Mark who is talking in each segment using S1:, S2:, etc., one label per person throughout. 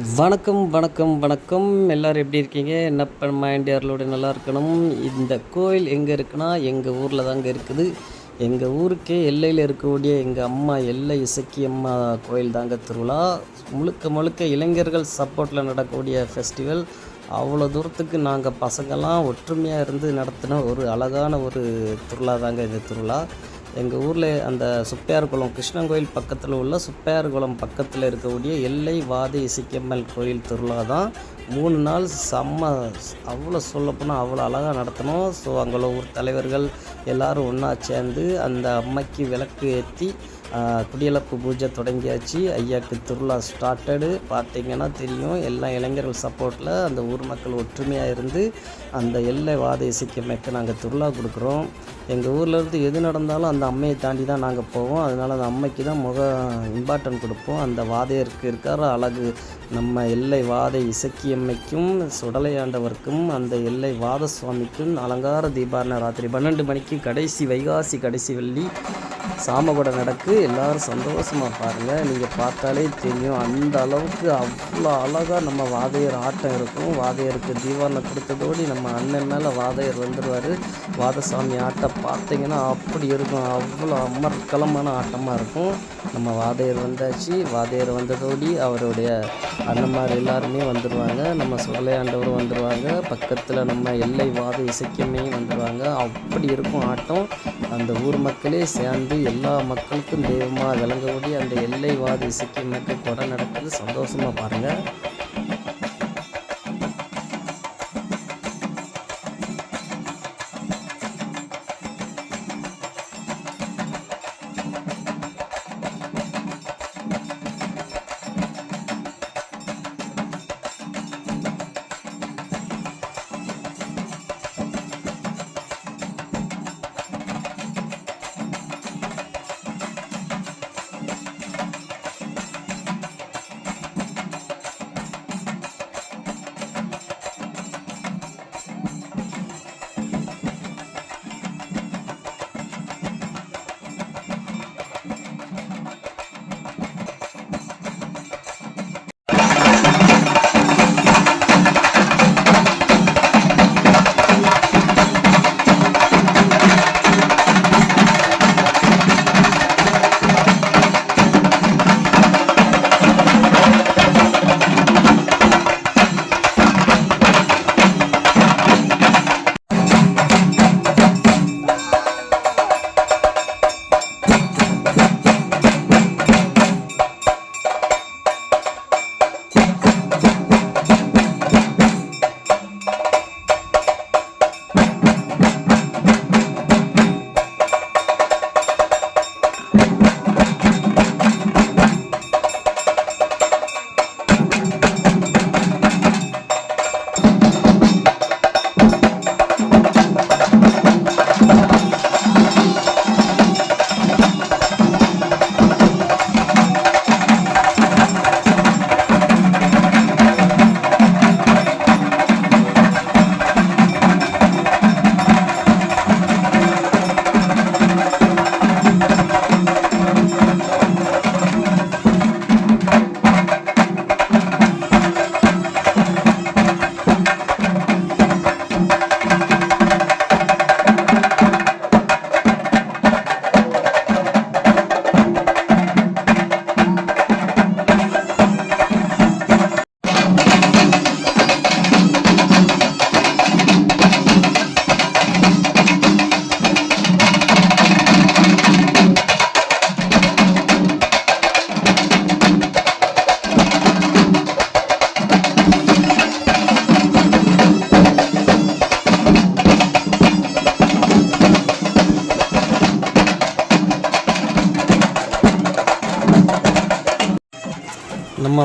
S1: வணக்கம் வணக்கம் வணக்கம். எல்லோரும் எப்படி இருக்கீங்க? என்ன பண்ண இந்தியார்களோட நல்லா இருக்கணும். இந்த கோயில் எங்கே இருக்குன்னா எங்கள் ஊரில் தாங்க இருக்குது. எங்கள் ஊருக்கே எல்லையில் இருக்கக்கூடிய எங்கள் அம்மா எல்லை இசக்கி அம்மா கோயில் தாங்க திருவிழா. முழுக்க முழுக்க இளைஞர்கள் சப்போர்ட்டில் நடக்கக்கூடிய ஃபெஸ்டிவல் அவ்வளோ தூரத்துக்கு நாங்கள் பசங்கள்லாம் ஒற்றுமையாக இருந்து நடத்தின ஒரு அழகான ஒரு திருவிழா தாங்க இந்த திருவிழா. எங்கள் ஊரில் அந்த சுப்பையார்குளம் கிருஷ்ணன் கோயில் பக்கத்தில் உள்ள சுப்பையார் குளம் பக்கத்தில் இருக்கக்கூடிய எல்லை வாதி இசைக்கம்மல் கோயில் திருவிழா தான் மூணு நாள் செம்ம அவ்வளோ சொல்லப்போனால் அவ்வளோ அழகாக நடத்தணும். ஸோ அங்கே ஊர் தலைவர்கள் எல்லோரும் ஒன்றா சேர்ந்து அந்த அம்மைக்கு விளக்கு ஏற்றி குடியலப்பு பூஜை தொடங்கியாச்சு. ஐயாக்கு திருவிழா ஸ்டார்டடு பார்த்தீங்கன்னா தெரியும் எல்லா இளைஞர்கள் சப்போர்ட்டில் அந்த ஊர் மக்கள் ஒற்றுமையாக இருந்து அந்த எல்லை வாத இசைக்கமைக்கு நாங்கள் திருவிழா கொடுக்குறோம். எங்கள் ஊர்லேருந்து எது நடந்தாலும் அந்த அம்மையை தாண்டி தான் நாங்கள் போவோம். அதனால் அந்த அம்மைக்கு தான் முக இம்பார்ட்டன்ட் கொடுப்போம். அந்த வாதையருக்கு இருக்கிற அழகு நம்ம எல்லை வாதை இசக்கியம்மைக்கும் சுடலையாண்டவருக்கும் அந்த எல்லை வாத சுவாமிக்கும் அலங்கார தீபாரண ராத்திரி பன்னெண்டு மணிக்கு கடைசி வைகாசி கடைசி வெள்ளி சாமகூடம் நடக்கு. எல்லோரும் சந்தோஷமாக பாருங்கள் நீங்கள் பார்த்தாலே தெரியும். அந்த அளவுக்கு அவ்வளோ அழகாக நம்ம வாதையர் ஆட்டம் இருக்கும். வாதையருக்கு தீபாவளி கொடுத்ததோடு நம்ம அண்ணன் மேலே வாதையர் வந்துடுவார் வாதசாமி ஆட்டம் பார்த்தீங்கன்னா அப்படி இருக்கும். அவ்வளோ அமர்க்கலமான ஆட்டமாக இருக்கும். நம்ம வாதையர் வந்தாச்சு. வாதையர் வந்ததோடி அவருடைய அண்ணன்மார் எல்லாருமே வந்துடுவாங்க நம்ம சுடலையாண்டவரும் வந்துடுவாங்க பக்கத்தில் நம்ம எல்லை வாத இசைக்கமையும் வந்துடுவாங்க அப்படி இருக்கும் ஆட்டம். அந்த ஊர் மக்களே சேர்ந்து எல்லா மக்களுக்கும் தெய்வமாக விளங்கக்கூடிய அந்த எல்லைவாதி வாத இசைக்கமைக்கு கொடை நடக்குது. சந்தோஷமாக பாருங்கள்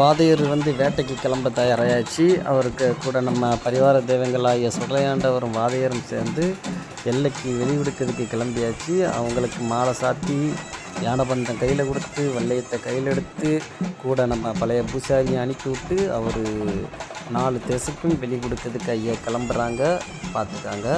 S1: வாதையர் வந்து வேட்டைக்கு கிளம்ப தயாராகியாச்சு அவருக்கு கூட நம்ம பரிவார தெய்வங்களாகிய சுடலையாண்டவரும் வாதையரும் சேர்ந்து எல்லைக்கு வெளிவிடுக்கிறதுக்கு கிளம்பியாச்சு. அவங்களுக்கு மாலை சாத்தி யானபந்தம் கையில் கொடுத்து வல்லையத்தை கையில் எடுத்து கூட நம்ம பழைய பூசாரியை அனுப்பி விட்டு அவர் நாலு தேசக்கும் வெளி கொடுக்கறதுக்கு ஐயா கிளம்புறாங்க. பார்த்துக்காங்க.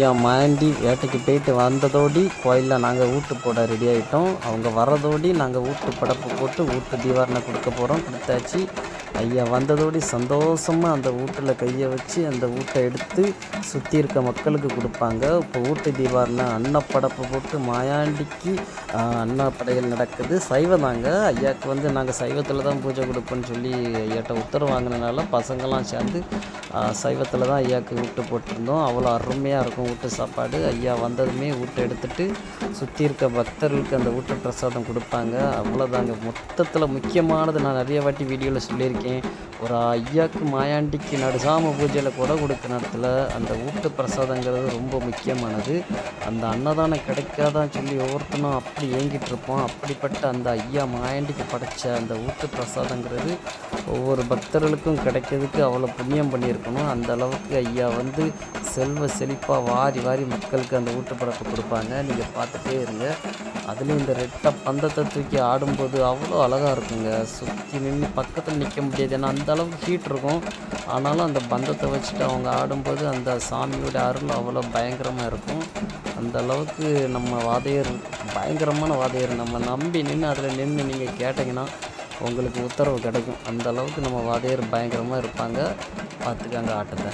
S1: என் மாண்டி வேட்டைக்கு போயிட்டு வந்ததோடி கோயிலில் நாங்கள் ஊட்டு போட ரெடி ஆகிட்டோம் அவங்க வர்றதோடி நாங்கள் ஊட்டு படப்பு போட்டு ஊட்டு தீவாரணை கொடுக்க போகிறோம் கொடுத்தாச்சு. ஐயா வந்ததோடு சந்தோஷமாக அந்த வீட்டில் கையை வச்சு அந்த வீட்டை எடுத்து சுற்றி இருக்க மக்களுக்கு கொடுப்பாங்க. இப்போ வீட்டு தீபாவளினா அன்னப்படப்பை போட்டு மாயாண்டிக்கு அன்னப்படைகள் நடக்குது. சைவம் தாங்க. ஐயாவுக்கு வந்து நாங்கள் சைவத்தில் தான் பூஜை கொடுப்போம்னு சொல்லி ஐயாட்ட உத்தரவு வாங்கினனால பசங்களாம் சேர்ந்து சைவத்தில் தான் ஐயாவுக்கு வீட்டு போட்டிருந்தோம். அவ்வளோ அருமையாக இருக்கும் வீட்டு சாப்பாடு. ஐயா வந்ததுமே வீட்டை எடுத்துட்டு சுற்றி இருக்க பக்தர்களுக்கு அந்த வீட்டு பிரசாதம் கொடுப்பாங்க. அவ்வளோதாங்க மொத்தத்தில் முக்கியமானது நான் நிறைய வாட்டி வீடியோவில் சொல்லியிருக்கேன். 已 ஒரு ஐயாக்கு மாயாண்டிக்கு நடுசாம பூஜையில் கூட கொடுக்க நேரத்தில் அந்த ஊட்டு பிரசாதங்கிறது ரொம்ப முக்கியமானது. அந்த அன்னதானம் கிடைக்காதான்னு சொல்லி ஒவ்வொருத்தனும் அப்படி ஏங்கிட்டு இருப்போம். அப்படிப்பட்ட அந்த ஐயா மாயாண்டிக்கு படைச்ச அந்த ஊட்டு பிரசாதங்கிறது ஒவ்வொரு பக்தர்களுக்கும் கிடைக்கிறதுக்கு அவ்வளோ புண்ணியம் பண்ணியிருக்கணும். அந்த அளவுக்கு ஐயா வந்து செல்வ செழிப்பாக வாரி வாரி மக்களுக்கு அந்த ஊட்டுப்படப்பை கொடுப்பாங்க. நீங்கள் பார்த்துட்டே இருங்க. அதுலேயும் இந்த ரெட்டை பந்தத்தை தூக்கி ஆடும்போது அவ்வளோ அழகாக இருக்குங்க. சுற்றி நின்று பக்கத்தில் நிற்க முடியாது. ஏன்னா அந்த அளவுக்கு ஹீட் இருக்கும். ஆனாலும் அந்த பந்தத்தை வச்சுட்டு அவங்க ஆடும்போது அந்த சாமியோட அருள் அவ்வளோ பயங்கரமாக இருக்கும். அந்த அளவுக்கு நம்ம வாதையர் பயங்கரமான வாதையர் நம்ம நம்பி நின்று அதில் நின்று நீங்கள் கேட்டிங்கன்னா உங்களுக்கு உத்தரவு கிடைக்கும். அந்த அளவுக்கு நம்ம வாதையர் பயங்கரமாக இருப்பாங்க. பார்த்துக்காங்க ஆட்டத்தை.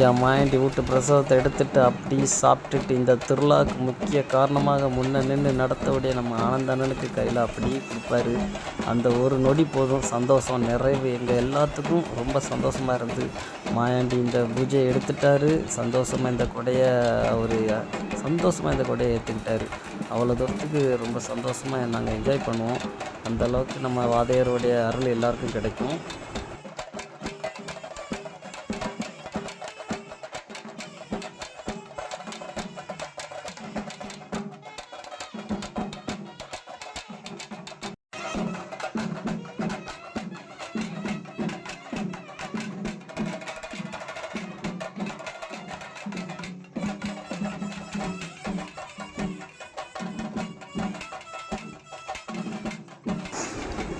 S1: ஐயா மாயண்டி வீட்டு பிரசாதத்தை எடுத்துட்டு அப்படி சாப்பிட்டுட்டு இந்த திருவிழாவுக்கு முக்கிய காரணமாக முன்ன நின்று நடத்தவுடைய நம்ம ஆனந்த அண்ணனுக்கு கையில் அப்படியே கொடுப்பாரு. அந்த ஒரு நொடி போதும் சந்தோஷம் நிறைவு. எங்கள் எல்லாத்துக்கும் ரொம்ப சந்தோஷமாக இருந்து மாயாண்டி இந்த பூஜையை எடுத்துட்டாரு. சந்தோஷமாக இந்த கொடையை ஒரு சந்தோஷமாக இந்த கொடையை ஏற்றுக்கிட்டாரு அவ்வளோ தூரத்துக்கு ரொம்ப சந்தோஷமாக நாங்கள் என்ஜாய் பண்ணுவோம். அந்த அளவுக்கு நம்ம வாதையருடைய அருள் எல்லாருக்கும் கிடைக்கும்.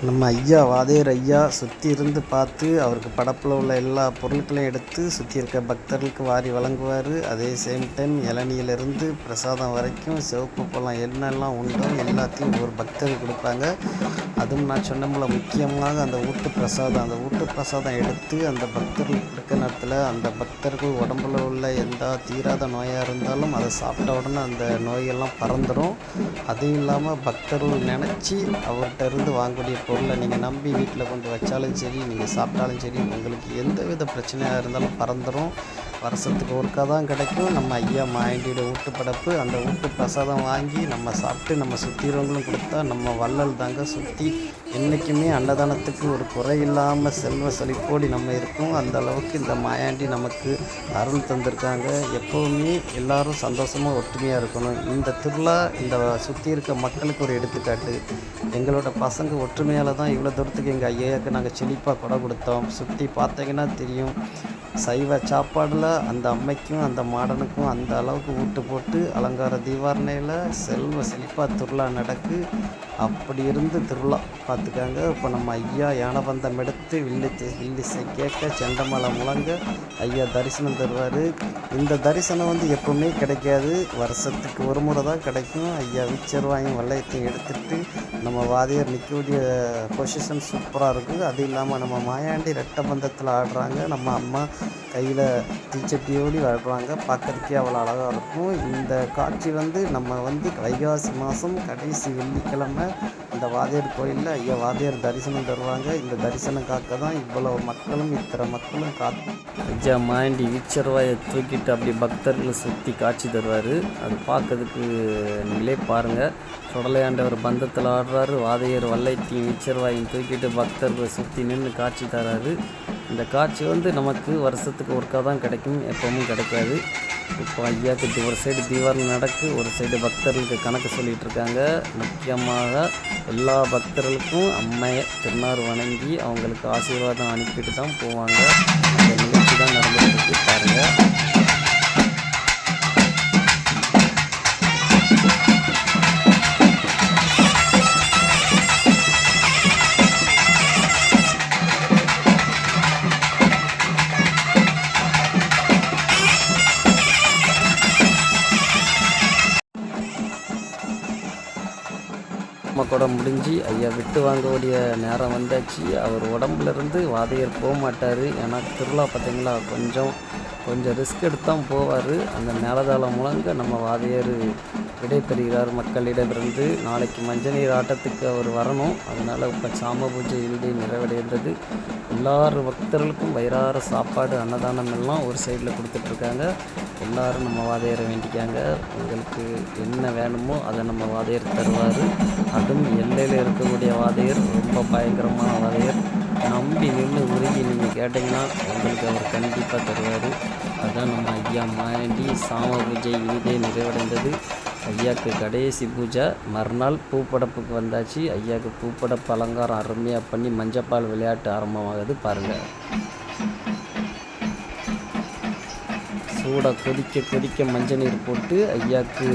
S1: நம்ம ஐயா வாதேர் ஐயா சுற்றி இருந்து பார்த்து அவருக்கு படப்பில் உள்ள எல்லா பொருட்களையும் எடுத்து சுற்றி இருக்க பக்தர்களுக்கு வாரி வழங்குவார். அதே சேம் டைம் இளநியிலிருந்து பிரசாதம் வரைக்கும் சிவப்பு பழம் என்னெல்லாம் உண்டோ எல்லாத்தையும் ஒரு பக்தர்கள் கொடுப்பாங்க. அதுவும் நான் சொன்னமுல முக்கியமாக அந்த ஊட்டு பிரசாதம் அந்த ஊட்டு பிரசாதம் எடுத்து அந்த பக்தர்களுக்கு கொடுக்க நேரத்தில் அந்த பக்தர்கள் உடம்புல உள்ள எந்த தீராத நோயாக இருந்தாலும் அதை சாப்பிட்ட உடனே அந்த நோயெல்லாம் பறந்துடும் அதுவும் இல்லாமல் பக்தர்கள் நினச்சி அவர்கிட்ட இருந்து வாங்கக்கூடிய பொருளை நீங்கள் நம்பி வீட்டில் கொண்டு வச்சாலும் சரி நீங்கள் சாப்பிட்டாலும் சரி உங்களுக்கு எந்த வித பிரச்சனையாக இருந்தாலும் பறந்துடும் வருஷத்துக்கு ஒருக்கா தான் கிடைக்கும். நம்ம ஐயா மாயண்டியோட ஊட்டுப்படப்பு அந்த ஊட்டு பிரசாதம் வாங்கி நம்ம சாப்பிட்டு நம்ம சுற்றிறவங்களும் கொடுத்தா நம்ம வள்ளல் தாங்க சுற்றி என்றைக்குமே அன்னதானத்துக்கு ஒரு குறை இல்லாமல் செல்வ செழிப்போடி நம்ம இருக்கோம். அந்த அளவுக்கு இந்த மாயாண்டி நமக்கு அருள் தந்திருக்காங்க. எப்போவுமே எல்லாரும் சந்தோஷமாக ஒற்றுமையாக இருக்கணும். இந்த திருவிழா இந்த சுற்றி இருக்க மக்களுக்கு ஒரு எடுத்துக்காட்டு. எங்களோட பசங்க ஒற்றுமையால் தான் இவ்வளோ தூரத்துக்கு எங்கள் ஐயாவுக்கு நாங்கள் செழிப்பாக கொடை கொடுத்தோம். சுற்றி பார்த்தீங்கன்னா தெரியும். சைவ சாப்பாடில் அந்த அம்மைக்கும் அந்த மாடனுக்கும் அந்த அளவுக்கு ஊட்டு போட்டு அலங்கார தீவாரணையில் செல்வ செழிப்பாக திருவிழா நடக்கு. அப்படி இருந்து திருவிழா பார்த்துக்காங்க. இப்போ நம்ம ஐயா யானபந்தம் எடுத்து வில்லி வில்லிசை கேட்க செண்டமலை முழங்க ஐயா தரிசனம் தருவார். இந்த தரிசனம் வந்து எப்பவுமே கிடைக்காது. வருஷத்துக்கு ஒரு முறை தான் கிடைக்கும். ஐயா விச்சர்வாயும் வளையத்தையும் எடுத்துட்டு நம்ம வாதியர் நிற்கக்கூடிய பொசிஷன் சூப்பராக இருக்குது. அது இல்லாமல் நம்ம மாயாண்டி ரெட்டை பந்தத்தில் ஆடுறாங்க. நம்ம அம்மா கையில் தீச்சட்டியோடி வாழ்கிறாங்க பார்க்குறதுக்கே அவ்வளோ அழகாக இருக்கும். இந்த காட்சி வந்து நம்ம வந்து வைகாசி மாதம் கடைசி வெள்ளிக்கிழமை இந்த வாதியார் கோயிலில் ஐயா வாதியார் தரிசனம் தருவாங்க. இந்த தரிசனம் காக்க தான் இவ்வளோ மக்களும் இத்தனை மக்களும் காத்து ஐயா மாண்டி விச்சர்வாயை தூக்கிட்டு அப்படி பக்தர்களை சுற்றி காட்சி தருவார். அது பார்க்கறதுக்கு நீங்களே பாருங்கள் சுடலையாண்டவர் பந்தத்தில் ஆடுறாரு. வாதையர் வல்லைத்தையும் விச்சர்வாயும் தூக்கிட்டு பக்தர்களை சுற்றி நின்று காட்சி தராரு. இந்த காட்சி வந்து நமக்கு வருஷத்துக்கு ஒருக்கா தான் கிடைக்கும் எப்பவும் கிடைக்காது. இப்போ ஐயாக்கு ஒரு சைடு தீபாவளி நடக்கு ஒரு சைடு பக்தர்களுக்கு கணக்கு சொல்லிகிட்டு இருக்காங்க. முக்கியமாக எல்லா பக்தர்களுக்கும் அம்மையை திருநார் வணங்கி அவங்களுக்கு ஆசீர்வாதம் அனுப்பிட்டு தான் போவாங்க. அந்த நிகழ்ச்சி தான் நடந்துகிட்டு இருக்கு. பாருங்கள் நம்ம கூட முடிஞ்சு ஐயா விட்டு வாங்கக்கூடிய நேரம் வந்தாச்சு. அவர் உடம்புல இருந்து வாதையர் போக மாட்டார். ஏன்னா திருவிழா பார்த்தீங்களா கொஞ்சம் கொஞ்சம் ரிஸ்க் எடுத்து தான் போவார். அந்த மேலதாளம் முழங்க நம்ம வாதையர் விடைபெறுகிறார் மக்களிடமிருந்து. நாளைக்கு மஞ்சள் நீர் ஆட்டத்துக்கு அவர் வரணும். அதனால் இப்போ சாம பூஜை இறுதி நிறைவடைந்தது. எல்லார் பக்தர்களுக்கும் வயிறார சாப்பாடு அன்னதானம் எல்லாம் ஒரு சைடில் கொடுத்துட்ருக்காங்க. எல்லாரும் நம்ம வாதையரை வேண்டிக்காங்க. உங்களுக்கு என்ன வேணுமோ அதை நம்ம வாதையர் தருவார். அதுவும் எல்லையில் இருக்கக்கூடிய வாதையர் ரொம்ப பயங்கரமான வாதையர். நம்பி நின்று உருகி நீங்கள் கேட்டிங்கன்னா உங்களுக்கு அவர் கண்டிப்பாக தருவார். அதுதான் நம்ம ஐயா மாண்டி சாம பூஜை இனிதே நிறைவடைந்தது. ஐயாவுக்கு கடைசி பூஜை. மறுநாள் பூப்படப்புக்கு வந்தாச்சு. ஐயாவுக்கு பூப்படப்பு அலங்காரம் அருமையாக பண்ணி மஞ்சப்பால் விளையாட்டு ஆரம்பமாகுது பாருங்கள் சூடாக கொதிக்க கொதிக்க மஞ்சள் நீர் போட்டு ஐயாவுக்கு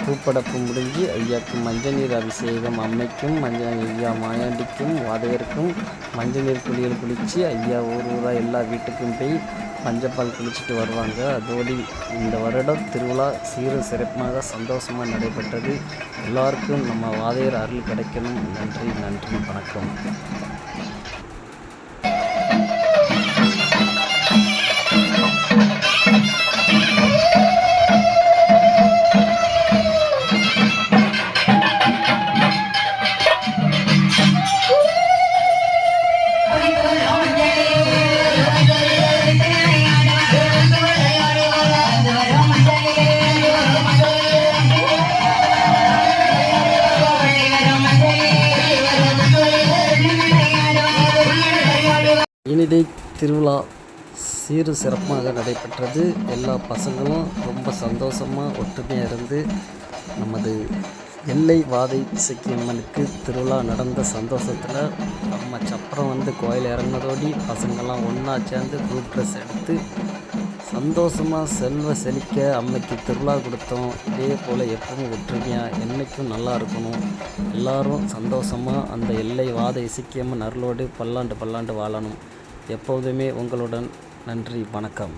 S1: பூப்படப்பு முடிஞ்சு ஐயாவுக்கு மஞ்சள் நீர் அபிஷேகம் அம்மைக்கும் மஞ்சள் ஐயா மாயாண்டிக்கும் வாதையருக்கும் மஞ்சள் நீர் குளியல் குளித்து ஐயா ஊர் ஊராக எல்லா வீட்டுக்கும் போய் மஞ்சப்பால் குளிச்சுட்டு வருவாங்க. அதோடு இந்த வருடம் திருவிழா சீர சிறப்பாக சந்தோஷமாக நடைபெற்றது. எல்லாருக்கும் நம்ம வாதையர் அருள் கிடைக்கணும். நன்றி நன்றி வணக்கம். ஹாலிடே திருவிழா சீரு சிறப்பாக நடைபெற்றது. எல்லா பசங்களும் ரொம்ப சந்தோஷமாக ஒற்றுமையாக இருந்து நமது எல்லை வாதை இசைக்கியம்மனுக்கு திருவிழா நடந்த சந்தோஷத்தில் நம்ம சப்பரம் வந்து கோயில் இறங்கினதோடி பசங்கள்லாம் ஒன்றா சேர்ந்து ப்ளூ ட்ரெஸ் எடுத்து சந்தோஷமாக செல்வ செழிக்க அம்மைக்கு திருவிழா கொடுத்தோம். இதே போல் எப்பவும் ஒற்றுமையாக என்றைக்கும் நல்லா இருக்கணும். எல்லாரும் சந்தோஷமாக அந்த எல்லை வாத இசைக்கியம்மன் அருளோடு பல்லாண்டு பல்லாண்டு வாழணும். எப்போதுமே உங்களுடன் நன்றி வணக்கம்.